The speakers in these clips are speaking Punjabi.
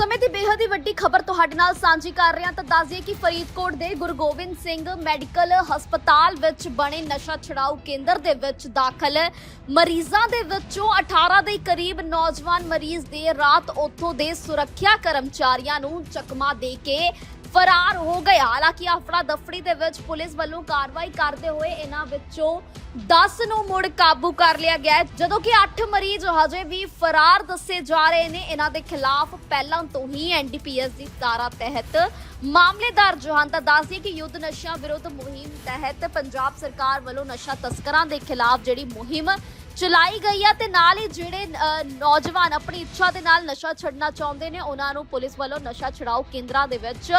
ਸਮੇਂ ਦੀ ਬੇਹੱਦ ਹੀ ਵੱਡੀ ਖਬਰ ਤੁਹਾਡੇ ਨਾਲ ਸਾਂਝੀ ਕਰ ਰਹੇ ਹਾਂ। ਤਾਂ ਦੱਸ ਦਈਏ ਕਿ ਫਰੀਦਕੋਟ ਦੇ ਗੁਰੂ ਗੋਬਿੰਦ ਸਿੰਘ ਮੈਡੀਕਲ ਹਸਪਤਾਲ ਵਿੱਚ ਬਣੇ ਨਸ਼ਾ ਛੁਡਾਊ ਕੇਂਦਰ ਦੇ ਵਿੱਚ ਦਾਖਲ ਮਰੀਜ਼ਾਂ ਦੇ ਵਿੱਚੋਂ 18 ਦੇ ਕਰੀਬ ਨੌਜਵਾਨ ਮਰੀਜ਼ ਦੇ ਰਾਤ ਉੱਥੋਂ ਦੇ ਸੁਰੱਖਿਆ ਕਰਮਚਾਰੀਆਂ ਨੂੰ ਚਕਮਾ ਦੇ ਕੇ ਫਰਾਰ ਹੋ ਗਏ। ਹਾਲਾਂਕਿ ਅਫੜਾ ਦਫੜੀ ਦੇ ਵਿੱਚ ਪੁਲਿਸ ਵੱਲੋਂ ਕਾਰਵਾਈ ਕਰਦੇ ਹੋਏ ਇਹਨਾਂ ਵਿੱਚੋਂ 10 ਨੂੰ ਮੁੜ ਕਾਬੂ ਕਰ ਲਿਆ ਗਿਆ ਜਦੋਂ ਕਿ 8 ਮਰੀਜ਼ ਹਜੇ ਵੀ ਫਰਾਰ ਦੱਸੇ ਜਾ ਰਹੇ ਨੇ। ਇਹਨਾਂ ਦੇ ਖਿਲਾਫ ਪਹਿਲਾਂ ਤੋਂ ਹੀ ਐਨਡੀਪੀਐਸ ਦੀ ਧਾਰਾ ਤਹਿਤ ਮਾਮਲੇ ਦਰਜ ਹਨ। ਤਾਂ ਦੱਸਦੀ ਕਿ ਯੁੱਧ ਨਸ਼ਾ ਵਿਰੁੱਧ ਮੁਹਿੰਮ ਤਹਿਤ ਪੰਜਾਬ ਸਰਕਾਰ ਵੱਲੋਂ ਨਸ਼ਾ ਤਸਕਰਾਂ ਦੇ ਖਿਲਾਫ ਜਿਹੜੀ ਮੁਹਿੰਮ ਚਲਾਈ ਗਈ ਹੈ ਤੇ ਨਾਲ ਹੀ ਜਿਹੜੇ ਨੌਜਵਾਨ ਆਪਣੀ ਇੱਛਾ ਦੇ ਨਾਲ ਨਸ਼ਾ ਛੱਡਣਾ ਚਾਹੁੰਦੇ ਨੇ, ਉਹਨਾਂ ਨੂੰ ਪੁਲਿਸ ਵੱਲੋਂ ਨਸ਼ਾ ਛੁਡਾਊ ਕੇਂਦਰਾਂ ਦੇ ਵਿੱਚ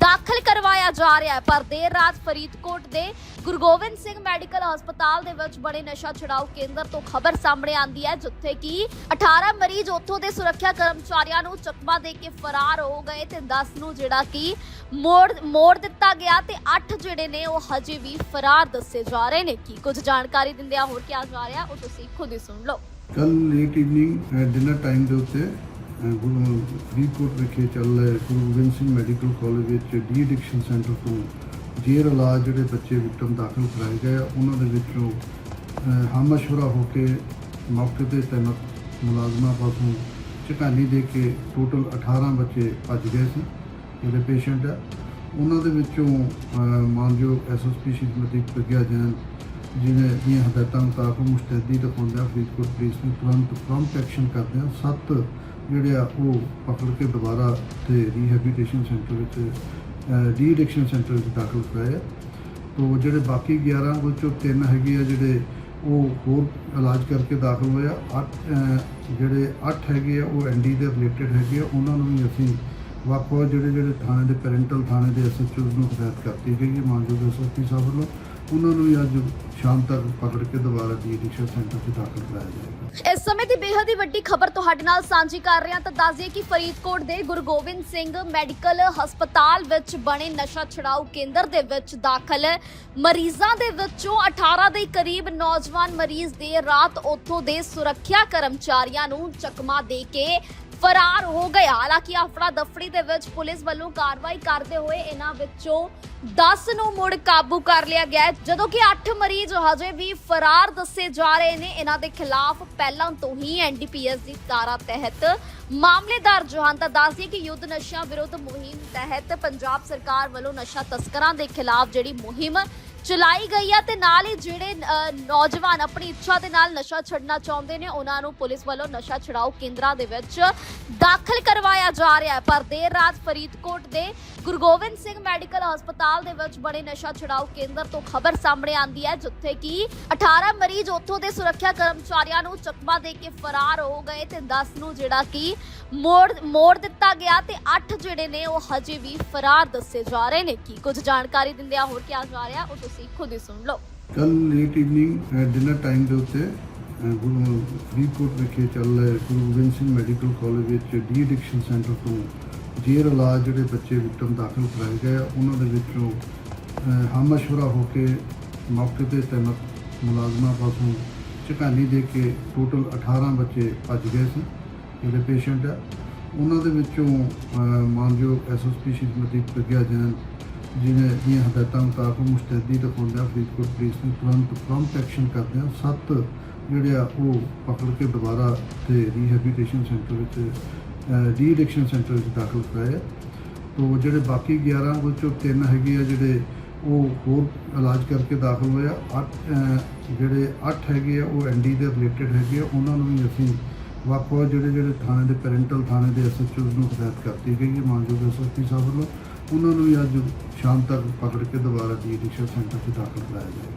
ਦਾਖਲ ਕਰਵਾਇਆ ਜਾ ਰਿਹਾ ਹੈ। ਪਰ ਦੇਰ ਰਾਤ ਫਰੀਦਕੋਟ ਦੇ ਗੁਰੂ ਗੋਬਿੰਦ ਸਿੰਘ ਮੈਡੀਕਲ ਹਸਪਤਾਲ ਦੇ ਵਿੱਚ ਬੜੇ ਨਸ਼ਾ ਛੁਡਾਊ ਕੇਂਦਰ ਤੋਂ ਖਬਰ ਸਾਹਮਣੇ ਆਂਦੀ ਹੈ, ਜਿੱਥੇ ਕਿ 18 ਮਰੀਜ਼ ਉੱਥੋਂ ਦੇ ਸੁਰੱਖਿਆ ਕਰਮਚਾਰੀਆਂ ਨੂੰ ਚਕਮਾ ਦੇ ਕੇ ਫਰਾਰ ਹੋ ਗਏ ਤੇ 10 ਨੂੰ ਜਿਹੜਾ ਕਿ ਮੋੜ ਮੋੜ ਦਿੱਤਾ ਗਿਆ ਤੇ 8 ਜਿਹੜੇ ਨੇ ਉਹ ਹਜੇ ਵੀ ਫਰਾਰ ਦੱਸੇ ਜਾ ਰਹੇ ਨੇ। ਕੀ ਕੁਝ ਜਾਣਕਾਰੀ ਦਿੰਦਿਆਂ ਹੋਰ ਕਿਹਾ ਜਾ ਰਿਹਾ, ਉਹ ਤੁਸੀਂ ਖੁਦ ਹੀ ਸੁਣ ਲਓ। ਕੱਲ ਲੇਟ ਇਵਨਿੰਗ ਡਿਨਰ ਟਾਈਮ ਦੇ ਉੱਤੇ ਗੁਰੂ ਫਰੀਦਕੋਟ ਵਿਖੇ ਚੱਲ ਰਹੇ ਗੁਰੂ ਗੋਬਿੰਦ ਸਿੰਘ ਮੈਡੀਕਲ ਕਾਲਜ ਵਿੱਚ ਡੀ ਐਡਿਕਸ਼ਨ ਸੈਂਟਰ ਤੋਂ ਜੇਰ ਇਲਾਜ ਜਿਹੜੇ ਬੱਚੇ ਵਿਕਟਮ ਦਾਖਲ ਕਰਾਏ ਗਏ ਉਹਨਾਂ ਦੇ ਵਿੱਚੋਂ ਹਮਸ਼ਵਰਾ ਹੋ ਕੇ ਮੌਕੇ ਤੇ ਤੈਨਾਤ ਮੁਲਾਜ਼ਮਾਂ ਪਾਸੋਂ ਝਕਾਨੀ ਦੇ ਕੇ ਟੋਟਲ 18 ਬੱਚੇ ਭੱਜ ਗਏ ਸੀ। ਜਿਹੜੇ ਪੇਸ਼ੈਂਟ ਆ ਉਹਨਾਂ ਦੇ ਵਿੱਚੋਂ ਅਹ, ਮਾਨਯੋਗ ਐਸਐਸਪੀ ਸ਼੍ਰੀਮਤੀ ਪ੍ਰਗਿਆ ਜੈਨ ਜਿਹਨੇ ਦੀਆਂ ਹਦਾਇਤਾਂ ਮੁਤਾਬਕ ਮੁਸਤੈਦੀ ਦਿਖਾਉਂਦਿਆਂ ਫਰੀਦਕੋਟ ਪੁਲਿਸ ਨੂੰ ਤੁਰੰਤ ਪ੍ਰੰਪਟ ਐਕਸ਼ਨ ਕਰਦਿਆਂ ਸੱਤ ਜਿਹੜੇ ਆ ਉਹ ਪਕੜ ਕੇ ਦੁਬਾਰਾ ਤੇ ਰੀਹੈਬਿਲਿਟੇਸ਼ਨ ਸੈਂਟਰ ਵਿੱਚ ਡੀ ਐਡਿਕਸ਼ਨ ਸੈਂਟਰ ਵਿੱਚ ਦਾਖਲ ਕਰਾਏ ਆ। ਤੋ ਜਿਹੜੇ ਬਾਕੀ 11 ਵਿੱਚੋਂ ਤਿੰਨ ਹੈਗੇ ਆ ਜਿਹੜੇ ਉਹ ਹੋਰ ਇਲਾਜ ਕਰਕੇ ਦਾਖਲ ਹੋਏ ਆ। ਅੱਠ ਜਿਹੜੇ 8 ਹੈਗੇ ਆ ਉਹ ਐਨਡੀ ਦੇ ਰਿਲੇਟਡ ਹੈਗੇ ਆ ਉਹਨਾਂ ਨੂੰ ਵੀ ਅਸੀਂ ਵੱਖ ਵੱਖ ਜਿਹੜੇ ਜਿਹੜੇ ਥਾਣੇ ਦੇ ਪੈਰੈਂਟਲ ਥਾਣੇ ਦੇ ਐਸਐਚਓਜ਼ ਨੂੰ ਹਦਾਇਤ ਕਰਤੀ ਗਈ ਹੈ, ਮਾਨਯੋਗ ਐਸਐਸਪੀ ਸਾਹਿਬ ਵੱਲੋਂ। ਉਹਨਾਂ ਨੂੰ ਅੱਜ ਸ਼ਾਮ ਤੱਕ ਪਕੜ ਕੇ ਦੁਬਾਰਾ ਡੀ ਐਡਿਕਸ਼ਨ ਸੈਂਟਰ 'ਚ ਦਾਖਲ ਕਰਾਇਆ ਜਾਏਗਾ। ਇਸ ਸਮੇਂ ਦੀ ਬੇਹੱਦ ਹੀ ਵੱਡੀ ਖਬਰ ਤੁਹਾਡੇ ਨਾਲ ਸਾਂਝੀ ਕਰ ਰਹੇ ਹਾਂ ਤਾਂ ਦੱਸ ਦਈਏ ਕਿ ਫਰੀਦਕੋਟ ਦੇ ਗੁਰੂ ਗੋਬਿੰਦ ਸਿੰਘ ਮੈਡੀਕਲ ਹਸਪਤਾਲ ਵਿੱਚ ਬਣੇ ਨਸ਼ਾ ਛੁਡਾਊ ਕੇਂਦਰ ਦੇ ਵਿੱਚ ਦਾਖਲ ਮਰੀਜ਼ਾਂ ਦੇ ਵਿੱਚੋਂ 18 ਦੇ ਕਰੀਬ ਨੌਜਵਾਨ ਮਰੀਜ਼ ਦੇ ਰਾਤ ਉੱਥੋਂ ਦੇ ਸੁਰੱਖਿਆ ਕਰਮਚਾਰੀਆਂ ਨੂੰ ਚਕਮਾ ਦੇ ਕੇ ਫਰਾਰ ਹੋ ਗਏ। ਹਾਲਾਂਕਿ ਅਫੜਾ ਦਫੜੀ ਦੇ ਵਿੱਚ ਪੁਲਿਸ ਵੱਲੋਂ ਕਾਰਵਾਈ ਕਰਦੇ ਹੋਏ ਇਹਨਾਂ ਵਿੱਚੋਂ 10 ਨੂੰ ਮੁੜ ਕਾਬੂ ਕਰ ਲਿਆ ਗਿਆ ਜਦੋਂ ਕਿ 8 ਮਰੀਜ਼ ਹਜੇ ਵੀ ਫਰਾਰ ਦੱਸੇ ਜਾ ਰਹੇ ਨੇ। ਇਹਨਾਂ ਦੇ ਖਿਲਾਫ ਪਹਿਲਾਂ ਤੋਂ ਹੀ ਐਨਡੀਪੀਐਸ ਦੀ ਧਾਰਾ ਤਹਿਤ ਮਾਮਲੇ ਦਰਜ ਹਨ। ਤਾਂ ਦੱਸਦੀ ਕਿ ਯੁੱਧ ਨਸ਼ਾ ਵਿਰੁੱਧ ਮੁਹਿੰਮ ਤਹਿਤ ਪੰਜਾਬ ਸਰਕਾਰ ਵੱਲੋਂ ਨਸ਼ਾ ਤਸਕਰਾਂ ਦੇ ਖਿਲਾਫ ਜਿਹੜੀ ਮੁਹਿੰਮ ਚਲਾਈ ਗਈ ਹੈ ਤੇ ਨਾਲ ਹੀ ਜਿਹੜੇ ਨੌਜਵਾਨ ਆਪਣੀ ਇੱਛਾ ਦੇ ਨਾਲ ਨਸ਼ਾ ਛੱਡਣਾ ਚਾਹੁੰਦੇ ਨੇ, ਉਹਨਾਂ ਨੂੰ ਪੁਲਿਸ ਵੱਲੋਂ ਨਸ਼ਾ ਛੁਡਾਊ ਕੇਂਦਰਾਂ ਦੇ ਵਿੱਚ ਦਾਖਲ ਕਰਵਾਇਆ ਜਾ ਰਿਹਾ ਹੈ। ਪਰ ਦੇਰ ਰਾਤ ਫਰੀਦਕੋਟ ਦੇ ਗੁਰੂ ਗੋਬਿੰਦ ਸਿੰਘ ਮੈਡੀਕਲ ਹਸਪਤਾਲ ਦੇ ਵਿੱਚ ਬੜੇ ਨਸ਼ਾ ਛੁਡਾਊ ਕੇਂਦਰ ਤੋਂ ਖਬਰ ਸਾਹਮਣੇ ਆਂਦੀ ਹੈ, ਜਿੱਥੇ ਕਿ 18 ਮਰੀਜ਼ ਉੱਥੋਂ ਦੇ ਸੁਰੱਖਿਆ ਕਰਮਚਾਰੀਆਂ ਨੂੰ ਚਕਮਾ ਦੇ ਕੇ ਫਰਾਰ ਹੋ ਗਏ ਤੇ 10 ਨੂੰ ਜਿਹੜਾ ਕਿ ਮੋੜ ਮੋੜ ਦਿੱਤਾ ਗਿਆ ਤੇ 8 ਜਿਹੜੇ ਨੇ ਉਹ ਹਜੇ ਵੀ ਫਰਾਰ ਦੱਸੇ ਜਾ ਰਹੇ ਨੇ। ਕੀ ਕੁਝ ਜਾਣਕਾਰੀ ਦਿੰਦਿਆਂ ਹੋਰ ਕਿਹਾ ਜਾ ਰਿਹਾ, ਉਹ ਤੁਸੀਂ ਖੁਦ ਹੀ ਸੁਣ ਲਓ। ਕੱਲ ਲੇਟ ਈਵਨਿੰਗ ਡਿਨਰ ਟਾਈਮ ਦੇ ਉੱਤੇ ਗੁਰੂ ਫਰੀਦਕੋਟ ਵਿਖੇ ਚੱਲ ਰਹੇ ਗੁਰੂ ਗੋਬਿੰਦ ਸਿੰਘ ਮੈਡੀਕਲ ਕਾਲਜ ਵਿੱਚ ਡੀ ਐਡਿਕਸ਼ਨ ਸੈਂਟਰ ਤੋਂ ਜੇਰ ਇਲਾਜ ਜਿਹੜੇ ਬੱਚੇ ਵਿਕਟਮ ਦਾਖਲ ਕਰਾਏ ਗਏ ਉਹਨਾਂ ਦੇ ਵਿੱਚੋਂ ਹਮਸ਼ਵਰਾ ਹੋ ਕੇ ਮੌਕੇ ਤੇ ਤੈਨਾਤ ਮੁਲਾਜ਼ਮਾਂ ਪਾਸੋਂ ਝਕਾਨੀ ਦੇ ਕੇ ਟੋਟਲ 18 ਬੱਚੇ ਭੱਜ ਗਏ ਸੀ ਜਿਹੜੇ ਪੇਸ਼ੈਂਟ ਆ। ਉਹਨਾਂ ਦੇ ਵਿੱਚੋਂ ਅਹ, ਮਾਨਯੋਗ ਐਸਐਸਪੀ ਸ਼੍ਰੀਮਤੀ ਪ੍ਰਗਿਆ ਜੈਨ ਜਿਵੇਂ ਦੀਆਂ ਹਦਾਇਤਾਂ ਮੁਤਾਬਕ ਮੁਸਤੈਦੀ ਦਿਖਾਉਂਦਿਆਂ ਫਰੀਦਕੋਟ ਪੁਲਿਸ ਨੂੰ ਤੁਰੰਤ ਪ੍ਰੰਪਟ ਐਕਸ਼ਨ ਕਰਦਿਆਂ ਸੱਤ ਜਿਹੜੇ ਆ ਉਹ ਪਕੜ ਕੇ ਦੁਬਾਰਾ ਤੇ ਰੀਹੈਬਿਲਿਟੇਸ਼ਨ ਸੈਂਟਰ ਵਿੱਚ ਡੀ ਐਡਿਕਸ਼ਨ ਸੈਂਟਰ ਵਿੱਚ ਦਾਖਲ ਕਰਾਏ ਆ। ਤੋ ਜਿਹੜੇ ਬਾਕੀ 11 ਵਿੱਚੋਂ ਤਿੰਨ ਹੈਗੇ ਆ ਜਿਹੜੇ ਉਹ ਹੋਰ ਇਲਾਜ ਕਰਕੇ ਦਾਖਲ ਹੋਏ ਆ। ਅੱਠ ਜਿਹੜੇ 8 ਹੈਗੇ ਆ ਉਹ ਐਨਡੀ ਦੇ ਰਿਲੇਟਡ ਹੈਗੇ ਆ। ਉਹਨਾਂ ਨੂੰ ਵੀ ਅਸੀਂ ਵੱਖ ਵੱਖ ਜਿਹੜੇ ਜਿਹੜੇ ਥਾਣੇ ਦੇ ਪੈਰੈਂਟਲ ਥਾਣੇ ਦੇ ਐਸਐਚਓਜ਼ ਨੂੰ ਹਦਾਇਤ ਕਰਤੀ ਗਈ ਹੈ। ਮਾਨਯੋਗ ਐਸਐਸਪੀ ਸਾਹਿਬ ਵੱਲੋਂ। ਉਹਨਾਂ ਨੂੰ ਵੀ ਅੱਜ ਸ਼ਾਮ ਤੱਕ ਪਕੜ ਕੇ ਦੁਬਾਰਾ ਡੀ ਰਿਕਸ਼ਾ ਸੈਂਟਰ 'ਚ ਦਾਖਲ ਕਰਾਇਆ ਜਾਏਗਾ।